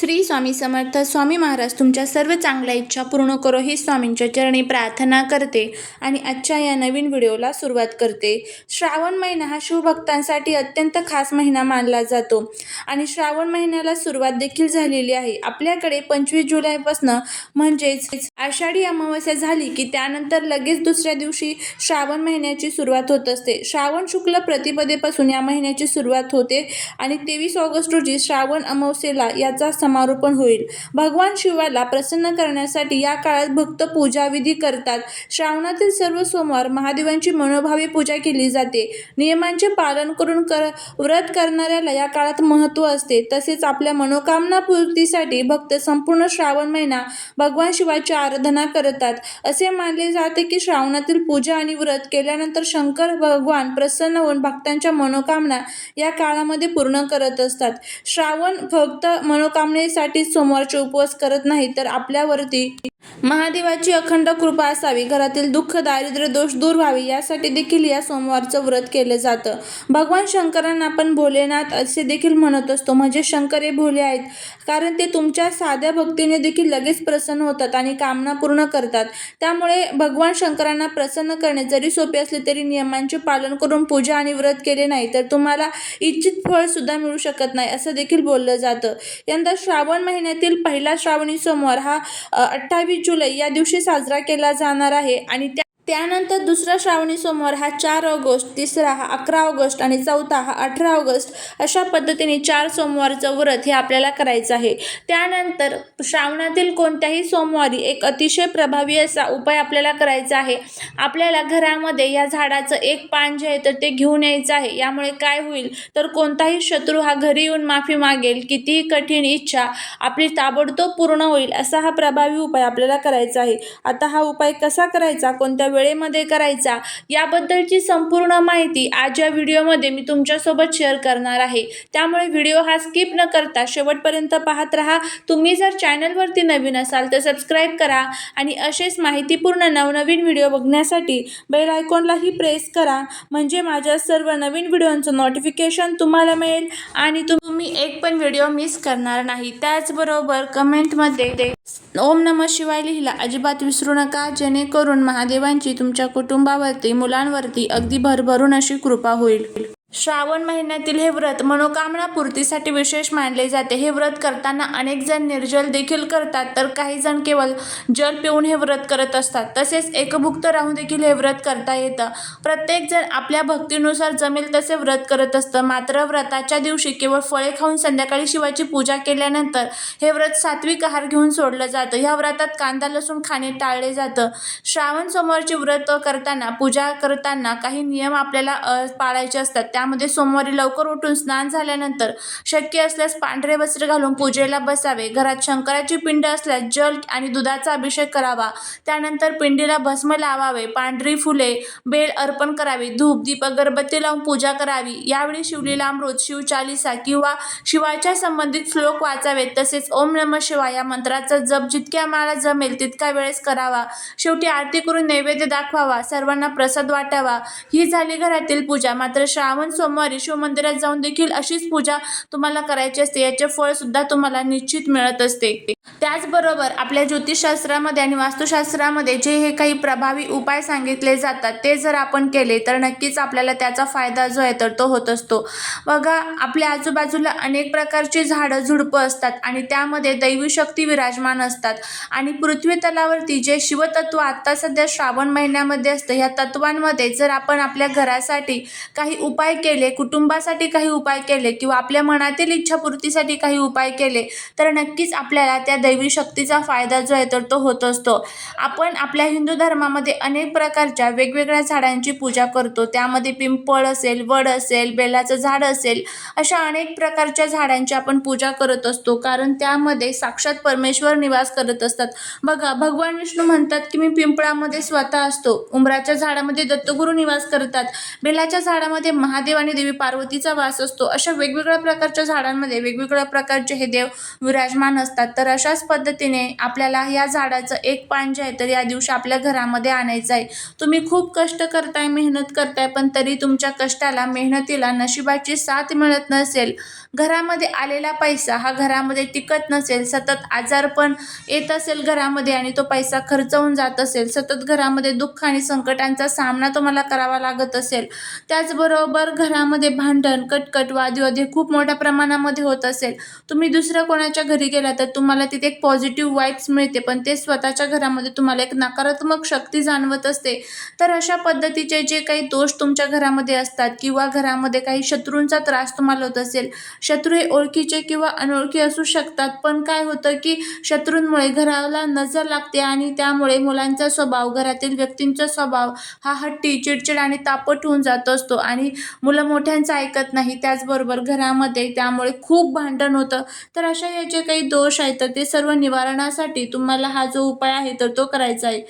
श्री स्वामी समर्थ स्वामी महाराज तुमच्या सर्व चांगल्या इच्छा पूर्ण करो ही स्वामींच्या चरणी प्रार्थना करते आणि आजच्या या नवीन व्हिडिओला सुरुवात करते. श्रावण महिना हा शिवभक्तांसाठी अत्यंत खास महिना मानला जातो आणि श्रावण महिन्याला सुरुवात देखील झालेली आहे. आपल्याकडे पंचवीस जुलैपासनं म्हणजेच आषाढी अमावस्या झाली की त्यानंतर लगेच दुसऱ्या दिवशी श्रावण महिन्याची सुरुवात होत असते. श्रावण शुक्ल प्रतिपदेपासून या महिन्याची सुरुवात होते आणि तेवीस ऑगस्ट रोजी श्रावण अमावस्येला याचा समारोपण होईल. भगवान शिवाला प्रसन्न करण्यासाठी या काळात भक्त पूजाविधी करतात. श्रावणातील सर्व सोमवार महादेवांची मनोभावे पूजा केली जाते. नियमांचे पालन करून कर व्रत करणाऱ्याला या काळात महत्त्व असते. तसेच आपल्या मनोकामना पूर्तीसाठी भक्त संपूर्ण श्रावण महिना भगवान शिवाची आराधना करतात. असे मानले जाते की श्रावणातील पूजा आणि व्रत केल्यानंतर शंकर भगवान प्रसन्न होऊन भक्तांच्या मनोकामना या काळामध्ये पूर्ण करत असतात. श्रावण भक्त मनोकामने मनोकामनेसाठी सोमवारचे उपवास करत नाही तर आपल्यावरती महादेवाची अखंड कृपा असावी घरातील दुःख दारिद्र्य दोष दूर व्हावे यासाठी देखील या सोमवारचं व्रत केलं जातं. भगवान शंकरांना आपण भोलेनाथ असे देखील म्हणत असतो म्हणजे शंकर हे भोले आहेत कारण ते तुमच्या साध्या भक्तीने देखील लगेच प्रसन्न होतात आणि कामना पूर्ण करतात. त्यामुळे भगवान शंकरांना प्रसन्न करणे जरी सोपे असले तरी नियमांचे पालन करून पूजा आणि व्रत केले नाही तर तुम्हाला इच्छित फळसुद्धा मिळू शकत नाही असं देखील बोललं जातं. यंदा श्रावण महिन्यातील पहिला श्रावणी सोमवार हा अठ्ठावीस जुलै या दिवशी साजरा केला जाणार आहे आणि त्या त्यानंतर दुसरा श्रावणी सोमवार हा चार ऑगस्ट तिसरा हा अकरा ऑगस्ट आणि चौथा हा अठरा ऑगस्ट अशा पद्धतीने चार सोमवारचं व्रत हे आपल्याला करायचं आहे. त्यानंतर श्रावणातील कोणत्याही सोमवारी एक अतिशय प्रभावी असा उपाय आपल्याला करायचा आहे. आपल्याला घरामध्ये या झाडाचं एक पान जे आहे तर ते घेऊन यायचं आहे. यामुळे काय होईल? तर कोणताही शत्रू हा घरी येऊन माफी मागेल. कितीही कठीण इच्छा आपली ताबडतोब पूर्ण होईल असा हा प्रभावी उपाय आपल्याला करायचा आहे. आता हा उपाय कसा करायचा? कोणत्या वेळेमध्ये करायचा. याबद्दलची संपूर्ण माहिती आज या व्हिडिओमध्ये मी तुमच्यासोबत शेअर करणार आहे. त्यामुळे व्हिडिओ हा स्किप न करता शेवटपर्यंत पाहत राहा. तुम्ही जर चॅनलवरती नवीन असाल तर सबस्क्राईब करा आणि असेच माहितीपूर्ण नवनवीन व्हिडिओ बघण्यासाठी बेल आयकॉनलाही प्रेस करा. म्हणजे माझ्या सर्व नवीन व्हिडिओंचं नोटिफिकेशन तुम्हाला मिळेल आणि तुम्ही एक पण व्हिडिओ मिस करणार नाही. त्याचबरोबर कमेंटमध्ये ओम नम शिवाय लिहिला अजिबात विसरू नका. जेणेकरून महादेवांची तुमच्या कुटुंबावरती मुलांवरती अगदी भरभरून अशी कृपा होईल. श्रावण महिन्यातील हे व्रत मनोकामना पूर्तीसाठी विशेष मानले जाते. हे व्रत करताना अनेक जण निर्जल देखील करतात तर काही जण केवळ जल पिऊन हे व्रत करत असतात. तसेच एकभुक्त राहून देखील हे व्रत करता येतं. प्रत्येक जण आपल्या भक्तीनुसार जमेल तसे व्रत करत असतं. मात्र व्रताच्या दिवशी केवळ फळे खाऊन संध्याकाळी शिवाची पूजा केल्यानंतर हे व्रत सात्विक आहार घेऊन सोडलं जातं. ह्या व्रतात कांदा लसूण खाणे टाळले जातं. श्रावण सोमवारचे व्रत करताना पूजा करताना काही नियम आपल्याला पाळायचे असतात. त्यामध्ये सोमवारी लवकर उठून स्नान झाल्यानंतर शक्य असल्यास पांढरे वस्त्र घालून पूजेला बसावे. घरात शंकराची पिंड असल्यास जल आणि दुधाचा अभिषेक करावा. त्यानंतर पिंडीला भस्म लावावे. पांढरी फुले बेल अर्पण करावी. धूप दीप अगरबत्ती लावून पूजा करावी. यावेळी शिवलीला अमृत शिवचालिसा किंवा शिवाच्या संबंधित श्लोक वाचावेत तसेच ओम नम शिवाय या मंत्राचा जप जितक्या माळा जमेल तितक्या वेळेस करावा. शेवटी आरती करून नैवेद्य दाखवावा. सर्वांना प्रसाद वाटावा. ही झाली घरातील पूजा. मात्र श्रावण सोमवारी शिवमंदिरात जाऊन देखील अशीच पूजा तुम्हाला करायची असते. याचे फळ सुद्धा तुम्हाला निश्चित मिळत असते. त्याचबरोबर आपल्या ज्योतिषशास्त्रामध्ये आणि वास्तुशास्त्रामध्ये जे हे काही प्रभावी उपाय सांगितले जातात ते जर आपण केले तर नक्कीच आपल्याला त्याचा फायदा जो आहे तर तो होत असतो. बघा आपल्या आजूबाजूला अनेक प्रकारची झाडं झुडपं असतात आणि त्यामध्ये दैवी शक्ती विराजमान असतात. आणि पृथ्वी तलावरती जे शिवतत्व आत्ता सध्या श्रावण महिन्यामध्ये असतं ह्या तत्वांमध्ये जर आपण आपल्या घरासाठी काही उपाय केले कुटुंबासाठी काही उपाय केले किंवा आपल्या मनातील इच्छापूर्तीसाठी काही उपाय केले तर नक्कीच आपल्याला त्या दैवी शक्तीचा फायदा जो आहे तर तो होत असतो. आपण आपल्या हिंदू धर्मामध्ये अनेक प्रकारच्या वेगवेगळ्या झाडांची पूजा करतो. त्यामध्ये पिंपळ असेल वड असेल बेलाचं झाड असेल अशा अनेक प्रकारच्या झाडांची आपण पूजा करत असतो. कारण त्यामध्ये साक्षात परमेश्वर निवास करत असतात. बघा भगवान विष्णू म्हणतात की मी पिंपळामध्ये स्वतः असतो. उंबराच्या झाडामध्ये दत्तगुरू निवास करतात. बेलाच्या झाडामध्ये महादेव आणि देवी पार्वतीचा वास असतो. अशा वेगवेगळ्या प्रकारच्या झाडांमध्ये वेगवेगळ्या प्रकारचे हे देव विराजमान असतात. तर अशाच पद्धतीने आपल्याला या झाडाचं एक पान जे आहे तर या दिवशी आपल्या घरामध्ये आणायचं आहे. तुम्ही खूप कष्ट करताय मेहनत करताय पण तरी तुमच्या कष्टाला मेहनतीला नशिबाची साथ मिळत नसेल. घरामध्ये आलेला पैसा हा घरामध्ये टिकत नसेल सतत आजारपण येत असेल घरामध्ये आणि तो पैसा खर्च होऊन जात असेल सतत घरामध्ये दुःख आणि संकटांचा सामना तुम्हाला करावा लागत असेल. त्याचबरोबर घरामध्ये भांडण कटकट वादविवाद हे खूप मोठ्या प्रमाणामध्ये होत असेल. तुम्ही दुसऱ्या कोणाच्या घरी गेला तर तुम्हाला तिथे एक पॉझिटिव्ह वाईब्स मिळते पण ते स्वतःच्या घरामध्ये तुम्हाला एक नकारात्मक शक्ती जाणवत असते. तर अशा पद्धतीचे जे काही दोष तुमच्या घरामध्ये असतात किंवा घरामध्ये काही शत्रूंचा त्रास तुम्हाला होत असेल शत्रू हे ओळखीचे किंवा अनोळखी असू शकतात. पण काय होतं की शत्रूंमुळे घराला नजर लागते आणि त्यामुळे मुलांचा स्वभाव घरातील व्यक्तींचा स्वभाव हा हट्टी चिडचिड आणि तापट होऊन जात असतो आणि मुलं मोठ्यांचं ऐकत नाही. त्याचबरोबर घरामध्ये त्यामुळे खूप भांडण होतं. तर अशा हे जे काही दोष आहेत तर ते सर्व निवारणासाठी तुम्हाला हा जो उपाय आहे तर तो करायचा आहे.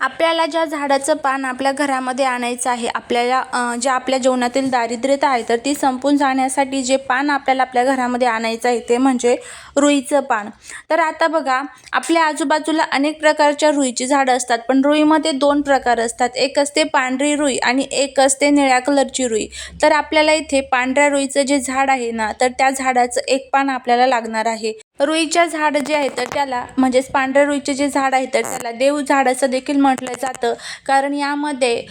आपल्याला ज्या झाडाचं पान आपल्या घरामध्ये आणायचं आहे आपल्याला जे आपल्या जीवनातील दारिद्र्यता आहे तर ती संपून जाण्यासाठी जे पान आपल्याला आपल्या घरामध्ये आणायचं आहे ते म्हणजे रुईचं पान. तर आता बघा आपल्या आजूबाजूला अनेक प्रकारच्या रुईची झाडं असतात पण रुईमध्ये दोन प्रकार असतात. एक असते पांढरी रुई आणि एक असते निळ्या कलरची रुई. तर आपल्याला इथे पांढऱ्या रुईचं जे झाड आहे ना तर त्या झाडाचं एक पान आपल्याला लागणार आहे. रुईच्या झाड जे आहे तर त्याला म्हणजेच पांढऱ्या रुईचे जे झाड आहे तर त्याला देव झाड असं देखील म्हटलं जातं. कारण यामध्ये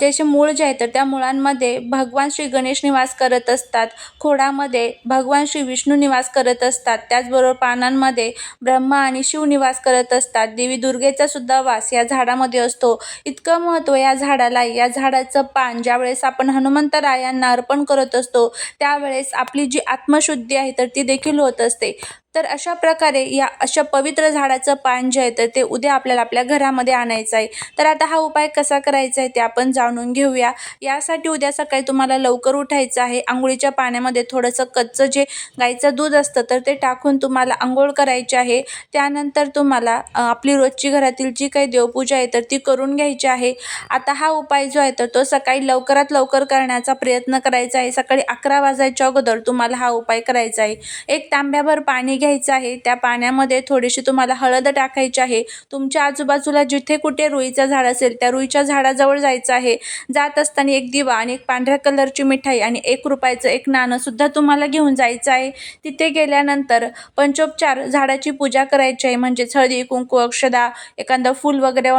त्याचे मूळ जे आहे तर त्या मुळांमध्ये भगवान श्री गणेश निवास करत असतात. खोडामध्ये भगवान श्री विष्णू निवास करत असतात. त्याचबरोबर पानांमध्ये ब्रह्मा आणि शिव निवास करत असतात. देवी दुर्गेचा सुद्धा वास या झाडामध्ये असतो. इतकं महत्त्व या झाडाला या झाडाचं पान ज्यावेळेस आपण हनुमंतरायांना अर्पण करत असतो त्यावेळेस आपली जी आत्मशुद्धी आहे तर ती देखील होत असते. तर अशा प्रकारे या अशा पवित्र झाडाचं पान जे आहे तर ते उद्या आपल्याला आपल्या घरामध्ये आणायचं आहे. तर आता हा उपाय कसा करायचा आहे ते आपण जाणून घेऊया. यासाठी उद्या सकाळी तुम्हाला लवकर उठायचं आहे. आंघोळीच्या पाण्यामध्ये थोडंसं कच्चं जे गाईचं दूध असतं तर ते टाकून तुम्हाला आंघोळ करायची आहे. त्यानंतर तुम्हाला आपली रोजची घरातील जी काही देवपूजा आहे तर ती करून घ्यायची आहे. आता हा उपाय जो आहे तर तो सकाळी लवकरात लवकर करण्याचा प्रयत्न करायचा आहे. सकाळी अकरा वाजायच्या अगोदर तुम्हाला हा उपाय करायचा आहे. एक तांब्याभर पाणी घ्यायचं आहे. त्या पाण्यामध्ये थोडीशी तुम्हाला हळद टाकायची आहे. तुमच्या आजूबाजूला जिथे कुठे रुईचं झाड असेल त्या रुईच्या झाडाजवळ जायचं आहे. जात असताना एक दिवा आणि एक पांढऱ्या कलरची मिठाई आणि एक रुपयाचं एक नाणं सुद्धा तुम्हाला घेऊन जायचं आहे. तिथे गेल्यानंतर पंचोपचार झाडाची पूजा करायची आहे. म्हणजेच हळदी कुंकू अक्षदा एखादं फूल वगैरे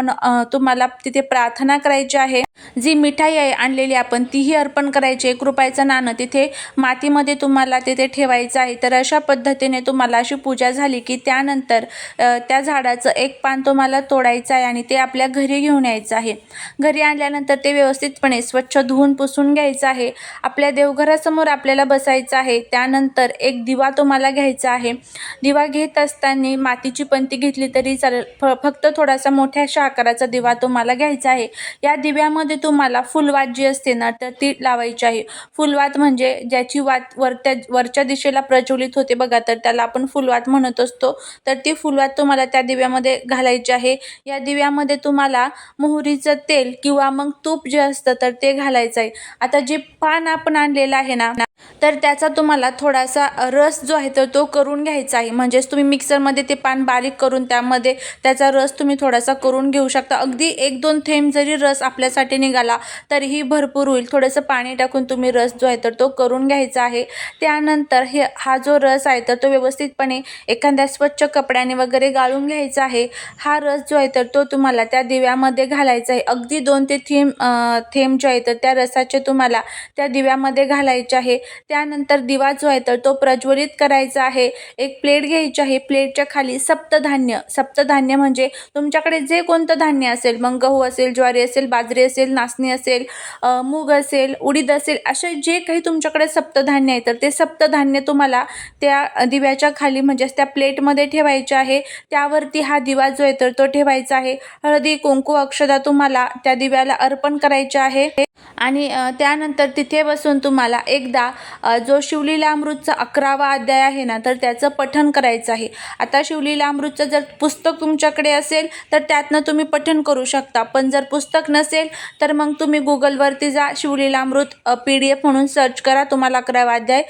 तुम्हाला तिथे प्रार्थना करायची आहे. जी मिठाई आहे आणलेली आपण तीही अर्पण करायची एक रुपयाचं नाणं तिथे मातीमध्ये तुम्हाला तिथे ठेवायचं आहे. तर अशा पद्धतीने तुम्हाला अशी पूजा झाली की त्यानंतर त्या झाडाचं एक पान तुम्हाला तोडायचं आहे आणि ते आपल्या घरी घेऊन यायचं आहे. घरी आणल्यानंतर ते व्यवस्थितपणे स्वच्छ धुवून पुसून घ्यायचं आहे. आपल्या देवघरासमोर आपल्याला बसायचं आहे. त्यानंतर एक दिवा तुम्हाला घ्यायचा आहे. दिवा घेत असताना मातीची पंती घेतली तरी चालेल. फ फक्त थोडासा मोठ्याशा आकाराचा दिवा तुम्हाला घ्यायचा आहे. या दिव्यामध्ये तुम्हाला फुलवात जी असते ना तर ती लावायची आहे. फुलवात म्हणजे ज्याची वात वरत्या वरच्या दिशेला प्रज्वलित होते बघा तर त्याला आपण फुलवात म्हणत असतो. तर ती फुलवात तुम्हाला त्या दिव्यामध्ये घालायची आहे. या दिव्यामध्ये तुम्हाला मोहरीचं तेल किंवा मग तूप जे असतं तर ते घालायचं आहे आता जे पान आपण आणलेलं आहे ना तर त्याचा तुम्हाला थोडासा रस जो आहे तर तो करून घ्यायचा आहे. म्हणजेच तुम्ही मिक्सरमध्ये ते पान बारीक करून त्यामध्ये त्याचा रस तुम्ही थोडासा करून घेऊ शकता. अगदी एक दोन थेंब जरी रस आपल्यासाठी निघाला तरीही भरपूर होईल. थोडंसं पाणी टाकून तुम्ही रस जो आहे तर तो करून घ्यायचा आहे. त्यानंतर हे हा जो रस आहे तर तो व्यवस्थितपणे एखाद्या स्वच्छ कपड्याने वगैरे गाळून घ्यायचा आहे. हा रस जो आहे तर तो तुम्हाला त्या दिव्यामध्ये घालायचा आहे. अगदी दोन ते थेंब थेंब जो आहे तर त्या रसाचे तुम्हाला त्या दिव्यामध्ये घालायचे आहे. त्यानंतर दिवा जो आहे तर तो प्रज्वलित करायचा आहे. एक प्लेट घ्यायची आहे. प्लेटच्या खाली सप्तधान्य. सप्तधान्य म्हणजे तुमच्याकडे जे कोणतं धान्य असेल मग गहू असेल ज्वारी असेल बाजरी असेल नाचणी असेल मूग असेल उडीद असेल असे जे काही तुमच्याकडे सप्तधान्य आहे तर ते सप्तधान्य तुम्हाला त्या दिव्याच्या खाली म्हणजेच त्या प्लेटमध्ये ठेवायचे आहे. त्यावरती हा दिवा जो आहे तर तो ठेवायचा आहे. हळदी कुंकू अक्षदा तुम्हाला त्या दिव्याला अर्पण करायचे आहे. आणि त्यानंतर तिथे बसून तुम्हाला एकदा जो शिवलीलामृतचा अकरावा अध्याय आहे ना तर त्याचं पठण करायचं आहे. आता शिवलीलामृतचं जर पुस्तक तुमच्याकडे असेल तर त्यातनं तुम्ही पठण करू शकता. पण जर पुस्तक नसेल तर मग तुम्ही गुगलवरती जा Shivlila Amrut P D F म्हणून सर्च करा तुम्हाला अकरावा अध्याय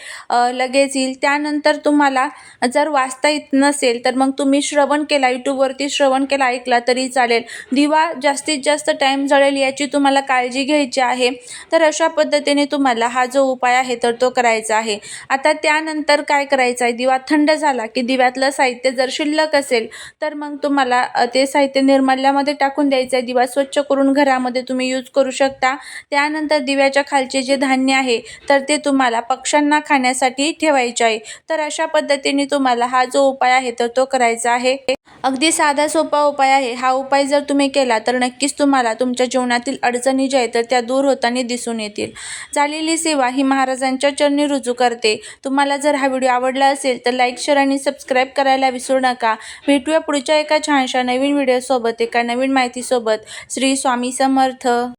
लगेच येईल. त्यानंतर तुम्हाला जर वाचता येत नसेल तर मग तुम्ही श्रवण केला यूट्यूबवरती श्रवण केला ऐकला तरी चालेल. दिवा जास्तीत जास्त टाईम जळेल याची तुम्हाला काळजी घ्यायची आहे. तर अशा पद्धतीने तुम्हाला हा जो उपाय आहे तर तो करायचा आहे. आता त्यानंतर काय करायचं आहे? दिवा थंड झाला की दिव्यातलं साहित्य जर शिल्लक असेल तर मग तुम्हाला ते साहित्य निर्माल्यामध्ये टाकून द्यायचं आहे. दिवा स्वच्छ करून घरामध्ये तुम्ही यूज करू शकता. त्यानंतर दिव्याच्या खालचे जे धान्य आहे तर ते तुम्हाला पक्ष्यांना खाण्यासाठी ठेवायचे आहे. तर अशा पद्धतीने तुम्हाला हा जो उपाय आहे तर तो करायचा आहे. अगदी साधा सोपा उपाय आहे. हा उपाय जर तुम्ही केला तर नक्कीच तुम्हाला तुमच्या जीवनातील अडचणी ज्या आहेत तर त्या दूर होताना दिसून येतील. झालेली सेवा ही महाराजांच्या चरणी रुजू करते. तुम्हाला जर हा व्हिडिओ आवडला असेल तर लाईक शेअर आणि सबस्क्राईब करायला विसरू नका. भेटूया पुढच्या एका छानशा नवीन व्हिडिओसोबत एका नवीन माहितीसोबत. श्री स्वामी समर्थ.